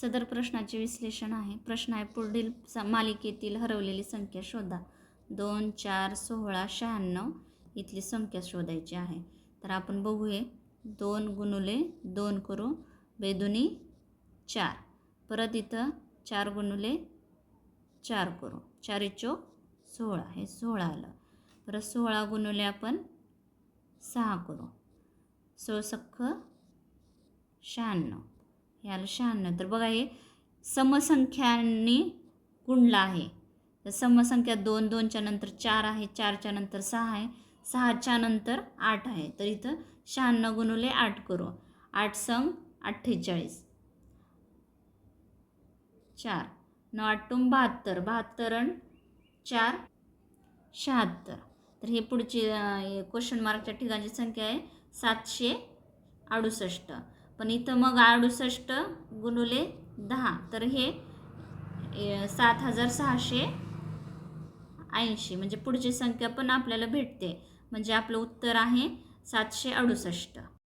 सदर प्रश्नाचे विश्लेषण आहे. प्रश्न आहे पुढील स मालिकेतील हरवलेली संख्या शोधा. दोन चार सोळा शहाण्णव इथली संख्या शोधायची आहे. तर आपण बघूया. दोन गुणुले दोन करू. बेदुनी चार. परत इथं चार गुणुले चार करू. चारी चोक सोळा. हे सोळा आलं. परत सोळा गुणुले आपण सहा करू. सोळसख्ख शहाण्णव. हे आलं शहाण्णव. तर बघा हे समसंख्यांनी गुणला आहे. तर समसंख्या दोन दोनच्या नंतर चार आहे चारच्या नंतर सहा आहे सहाच्या नंतर आठ आहे. तर इथं शहाण्णव गुणुले आठ करू. आठ संग अठ्ठेचाळीस. चार. नऊ आठून बहात्तर. बहात्तर अन चार शहात्तर. तर हे पुढची क्वेश्चन मार्कच्या ठिकाणची संख्या आहे सातशे अडुसष्ट. पण इथं मग अडुसष्ट गुणुले दहा. तर हे सात हजार सहाशे ऐंशी. म्हणजे पुढची संख्या पण आपल्याला भेटते. म्हणजे आपलं उत्तर आहे सातशे अडुसष्ट.